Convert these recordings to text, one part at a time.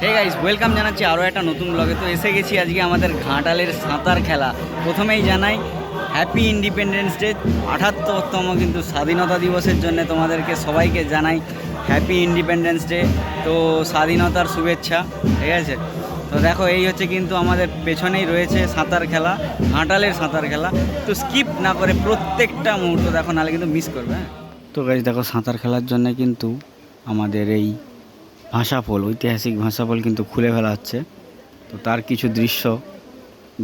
হে welcome জানাচ্ছি আরও একটা নতুন ব্লগে তো এসে গেছি আজকে আমাদের ঘাটালের সাঁতার খেলা। প্রথমেই জানাই হ্যাপি ইন্ডিপেন্ডেন্স ডে আঠাত্তরতম কিন্তু স্বাধীনতা দিবসের জন্য তোমাদেরকে সবাইকে জানাই হ্যাপি ইন্ডিপেন্ডেন্স ডে তো স্বাধীনতার শুভেচ্ছা, ঠিক আছে? তো দেখো, এই হচ্ছে কিন্তু আমাদের পেছনেই রয়েছে সাঁতার খেলা, ঘাটালের সাঁতার খেলা। তো স্কিপ না করে প্রত্যেকটা মুহূর্ত দেখো, নাহলে কিন্তু মিস করবে হ্যাঁ? তো গাইজ দেখো, সাঁতার খেলার জন্য কিন্তু আমাদের এই ভাষাপোল ঐতিহাসিক ভাষাপোল কিন্তু খুলে ফেলা হচ্ছে। তো তার কিছু দৃশ্য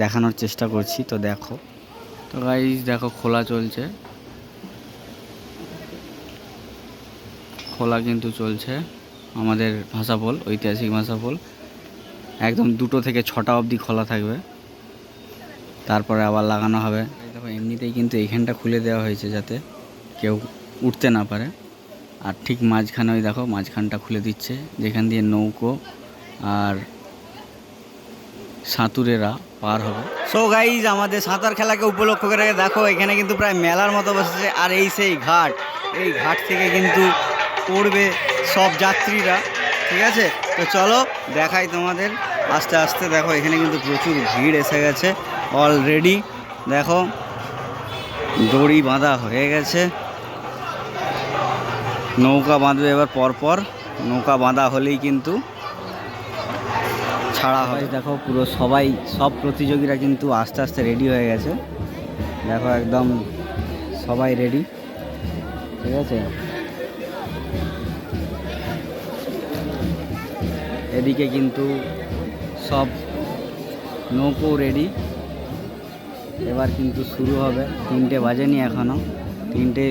দেখানোর চেষ্টা করছি। তো দেখো। তো গাইজ দেখো খোলা চলছে। খোলা কিন্তু চলছে। আমাদের ভাষাপোল ঐতিহাসিক ভাষাপোল একদম দুটো থেকে ছটা অবধি খোলা থাকবে। তারপরে আবার লাগানো হবে। দেখো, এমনিতেই কিন্তু এইখানটা খুলে দেওয়া হয়েছে যাতে কেউ উঠতে না পারে। আর ঠিক মাঝখানে ওই দেখো, মাঝখানটা খুলে দিচ্ছে। যেখান দিয়ে নৌকো আর সাঁতুরেরা পার হবে। সো গাইজ আমাদের সাঁতার খেলাকে উপলক্ষ করে দেখো, এখানে কিন্তু প্রায় মেলার মতো বসেছে, আর এই সেই ঘাট, এই ঘাট থেকে কিন্তু পড়বে সব যাত্রীরা, ঠিক আছে? তো চলো, দেখাই তোমাদের, আস্তে আস্তে দেখো, এখানে কিন্তু প্রচুর ভিড় এসে গেছে অলরেডি দেখো, দড়ি বাঁধা হয়ে গেছে। নৌকা বাঁধবে এবার পরপর, নৌকা বাঁধা হলেই কিন্তু ছাড়া হয় দেখো, পুরো সবাই, সব প্রতিযোগীরা কিন্তু আস্তে আস্তে রেডি হয়ে গেছে। দেখো একদম সবাই রেডি ঠিক আছে? এদিকে কিন্তু সব নৌকো রেডি এবার কিন্তু শুরু হবে। তিনটে বাজেনি এখনও তিনটে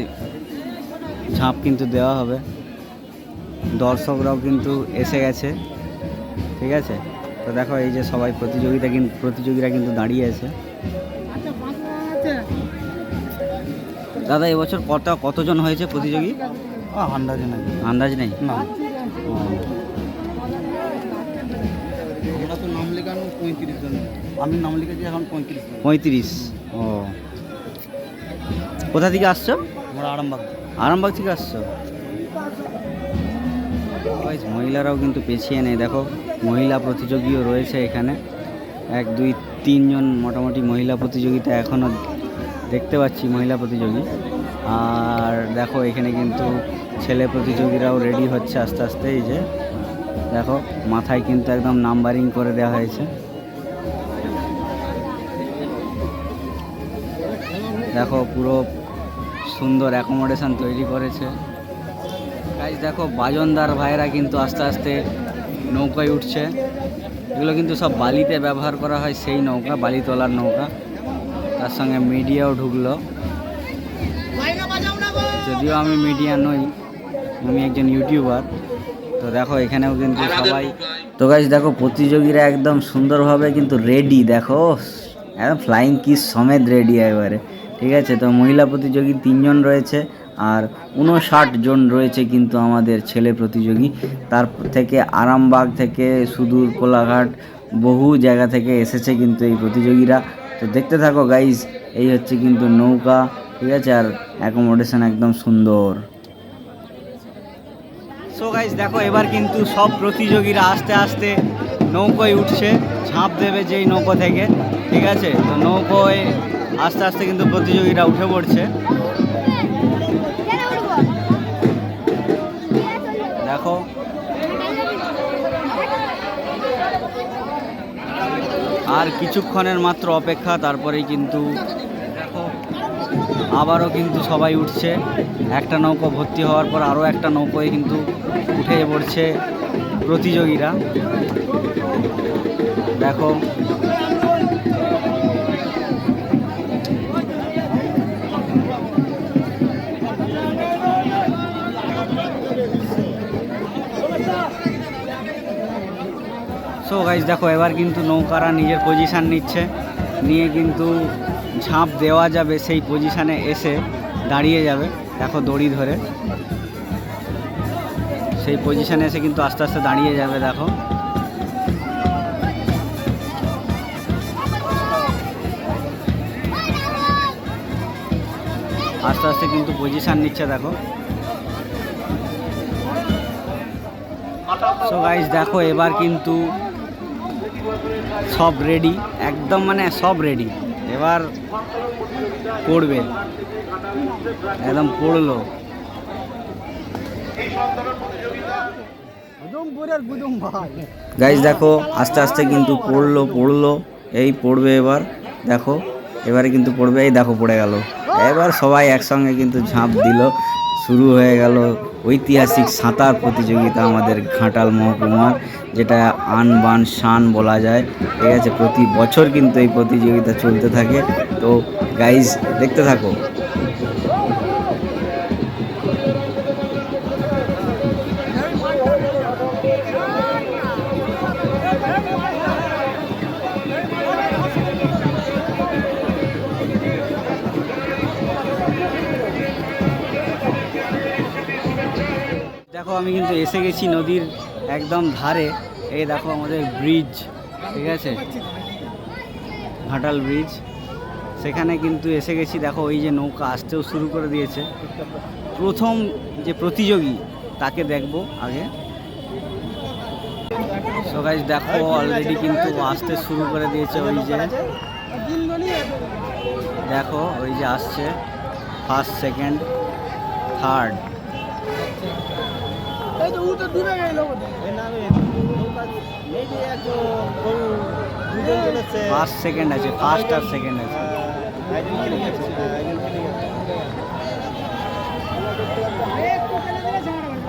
ঝাঁপ কিন্তু দেওয়া হবে। দর্শকরাও কিন্তু এসে গেছে। ঠিক আছে? তো দেখো এই যে সবাই প্রতিযোগিতা কিন্তু প্রতিযোগীরা কিন্তু দাঁড়িয়ে আছে। দাদা এবছর কত কতজন হয়েছে প্রতিযোগী? আন্দাজে নেই। আন্দাজ নেই? না। ও, আমরা তো নাম লেখানো পঁয়ত্রিশ জন। আমি নাম লিখেছি এখন পঁয়ত্রিশ পঁয়ত্রিশ। ও। কোথা থেকে আসছো? আমরা আরামবাগ। আরামবাগ থেকে আসছো? মহিলারাও কিন্তু পেছিয়ে নেই দেখো। মহিলা প্রতিযোগীও রয়েছে এখানে। এক, দুই, তিনজন মোটামুটি মহিলা প্রতিযোগিতা এখনও দেখতে পাচ্ছি মহিলা প্রতিযোগী। আর দেখো, এখানে কিন্তু ছেলে প্রতিযোগীরাও রেডি হচ্ছে আস্তে আস্তে, এই যে। দেখো, মাথায় কিন্তু একদম নাম্বারিং করে দেওয়া হয়েছে। দেখো, পুরো সুন্দর অ্যাকোমোডেশন তৈরি করেছে। দেখো, বাজনদার ভাইয়েরা কিন্তু আস্তে আস্তে নৌকায় উঠছে। এগুলো কিন্তু সব বালিতে ব্যবহার করা হয় সেই নৌকা বালি তোলার নৌকা। তার সঙ্গে মিডিয়াও ঢুকলো। যদিও আমি মিডিয়া নই, আমি একজন ইউটিউবার। তো দেখো, এখানেও কিন্তু সবাই তো গাইজ দেখো, প্রতিযোগীরা একদম সুন্দরভাবে কিন্তু রেডি দেখো। একদম ফ্লাইং কিস সমেত রেডি একবারে। ঠিক আছে, তো মহিলা প্রতিযোগী তিনজন রয়েছে। আর উনষাট জন রয়েছে কিন্তু আমাদের ছেলে প্রতিযোগী। তার থেকে আরামবাগ থেকে সুদূর কোলাঘাট বহু জায়গা থেকে এসেছে কিন্তু এই প্রতিযোগীরা। তো দেখতে থাকো গাইজ এই হচ্ছে কিন্তু নৌকা, ঠিক আছে? আর অ্যাকোমোডেশন একদম সুন্দর। সো গাইজ দেখো, এবার কিন্তু সব প্রতিযোগীরা আস্তে আস্তে নৌকোয় উঠছে, ঝাঁপ দেবে যেই নৌকো থেকে, ঠিক আছে? তো নৌকোয় আস্তে আস্তে কিন্তু প্রতিযোগীরা উঠে পড়ছে। আর কিছুক্ষণের মাত্র অপেক্ষা, তারপরেই কিন্তু আবারও কিন্তু সবাই উঠছে। একটা নৌকো ভর্তি হওয়ার পর আরও একটা নৌকোয় কিন্তু উঠে পড়ছে প্রতিযোগীরা। দেখো গাইজ দেখো, এবার কিন্তু নৌকারা নিজের পজিশান নিচ্ছে। নিয়ে কিন্তু ঝাঁপ দেওয়া যাবে সেই পজিশানে এসে দাঁড়িয়ে যাবে। দেখো, দড়ি ধরে। সেই পজিশানে এসে কিন্তু আস্তে আস্তে দাঁড়িয়ে যাবে, দেখো। আস্তে আস্তে কিন্তু পজিশান নিচ্ছে, দেখো। সো গাইজ দেখো, এবার কিন্তু সব রেডি একদম মানে সব রেডি এবার পড়বে একদম পড়ল। গাইজ দেখো আস্তে আস্তে কিন্তু পড়ল পড়ল এই পড়বে এবার দেখো এবারে কিন্তু পড়বে এই দেখো পড়ে গেল। এবার সবাই একসঙ্গে কিন্তু ঝাঁপ দিল শুরু হয়ে গেল ঐতিহাসিক সাঁতার প্রতিযোগিতা আমাদের ঘাটাল মহকুমার। যেটা আন বান শান বলা যায়। ঠিক আছে, প্রতি বছর কিন্তু এই প্রতিযোগিতা চলতে থাকে। তো গাইজ দেখতে থাকো। দেখো, আমি কিন্তু এসে গেছি নদীর একদম ধারে, এই দেখো আমাদের ব্রিজ ঠিক আছে? ঘাটাল ব্রিজ সেখানে কিন্তু এসে গেছি, দেখো ওই যে নৌকা আসতেও শুরু করে দিয়েছে। প্রথম যে প্রতিযোগী, তাকে দেখব আগে। সবাই দেখো অলরেডি কিন্তু আসতে শুরু করে দিয়েছে ওই যে। দেখো, ওই যে আসছে first second third first second আছে ফার্স্ট আর সেকেন্ড আছে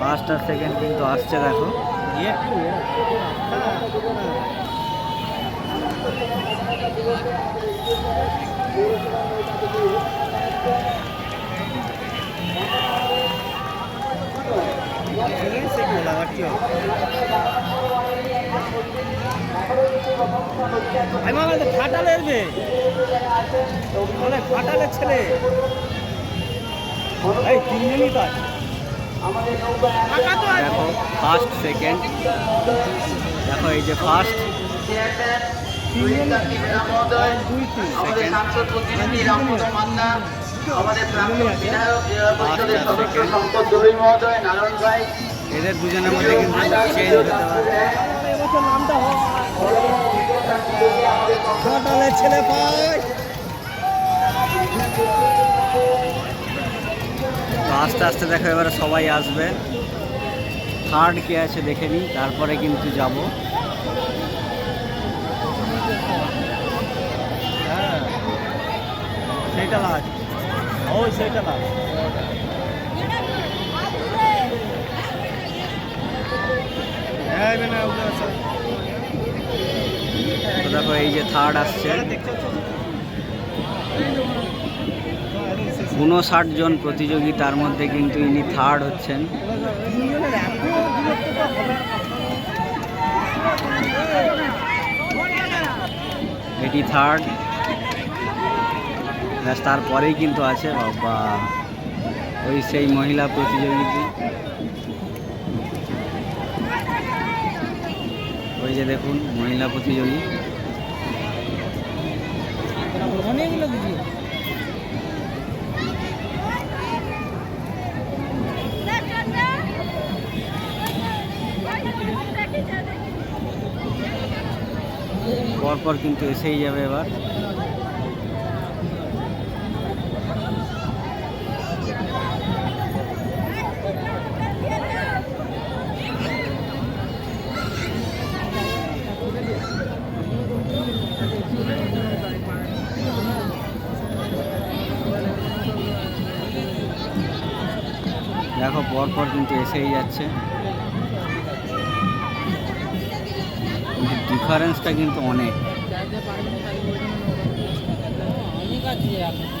ফার্স্ট আর সেকেন্ড কিন্তু আসছে দেখো ফাটালের মেয়ে ফাটালের ছেলে। এই তিনজনই তো আছে। দেখো ফার্স্ট সেকেন্ড দেখো এই যে ফার্স্ট এদের দুজনের মধ্যে কিন্তু চেঞ্জ হতে পারে। ছেলে আস্তে আস্তে দেখো এবারে সবাই আসবে। থার্ড কে আছে দেখে নিই তারপরে কিন্তু যাব। হ্যাঁ সেইটা লাগ ওই সেইটা লাগ হ্যাঁ মানে ওগুলো আছে তো দেখো এই যে থার্ড আসছে। উনষাট জন প্রতিযোগী তার মধ্যে কিন্তু ইনি থার্ড হচ্ছেন। এটি থার্ড। ব্যাস, তারপরেই কিন্তু আছে, বাবা। ওই সেই মহিলা প্রতিযোগিতা ওই যে দেখুন মহিলা প্রতিযোগী। পরপর কিন্তু এসেই যাবে এবার। দেখো পরপর কিন্তু এসেই যাচ্ছে। ডিফারেন্সটা কিন্তু অনেক। পর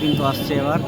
কিন্তু আসছে এবার।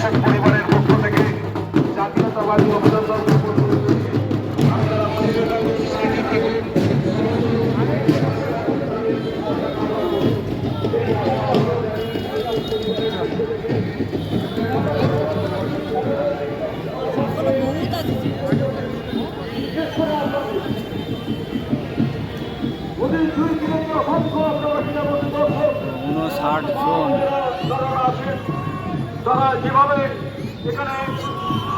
শাসক পরিবারের পক্ষ থেকে জাতীয়তাবাদী অভিনন্দন উনষাট জন। তারা যেভাবে এখানে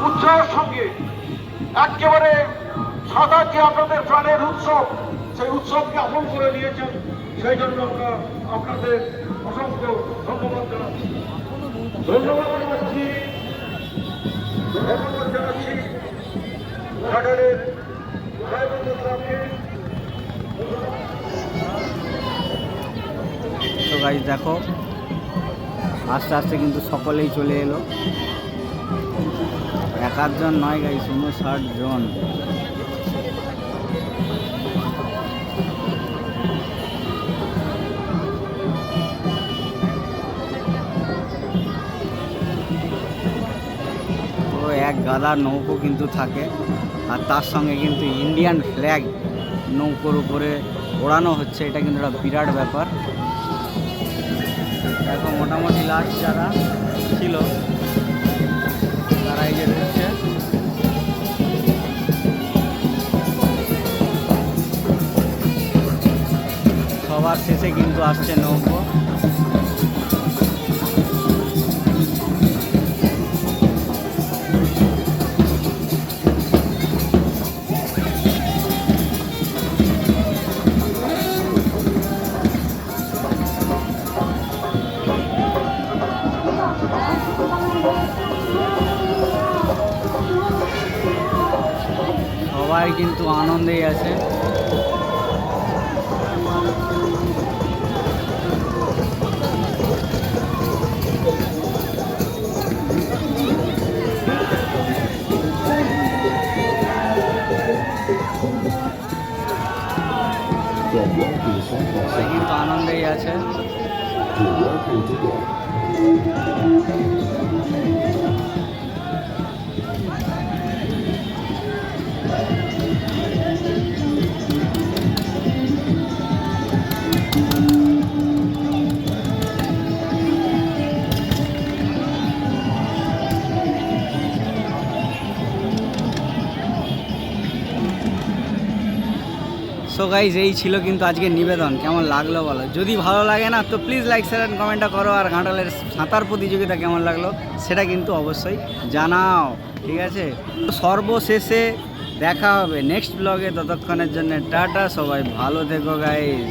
উৎসাহের সঙ্গে একেবারে সাদা যে আপনাদের প্রাণের উৎসব, সেই উৎসবকে আপন করে নিয়েছেন, সেই জন্য আমরা আপনাদের অসংখ্য ধন্যবাদ জানাচ্ছি। ধন্যবাদ জানাচ্ছি। ধন্যবাদ দেখো আস্তে আস্তে কিন্তু সকলেই চলে এলো। এক আধজন নয় গাইজ উনষাট জন। এক গাদা নৌকো কিন্তু থাকে, আর তার সঙ্গে কিন্তু ইন্ডিয়ান ফ্ল্যাগ নৌকোর উপরে ওড়ানো হচ্ছে। এটা কিন্তু একটা বিরাট ব্যাপার। দেখো মোটামুটি লাস্ট যারা ছিল তারা এই যে ঢুকছে সবার শেষে কিন্তু আসছে নৌকো। আছে। সো গাইজ এই ছিল কিন্তু আজকে নিবেদন। কেমন লাগল বলো? যদি ভালো লাগে না, তো প্লিজ লাইক শেয়ার অ্যান্ড কমেন্টটা করো। আর ঘাটালের সাঁতার প্রতিযোগিতা কেমন লাগল, সেটা কিন্তু অবশ্যই জানাও। ঠিক আছে? সর্বশেষে দেখা হবে নেক্সট ব্লগে ততক্ষণের জন্য টাটা, সবাই ভালো থেকো গাইজ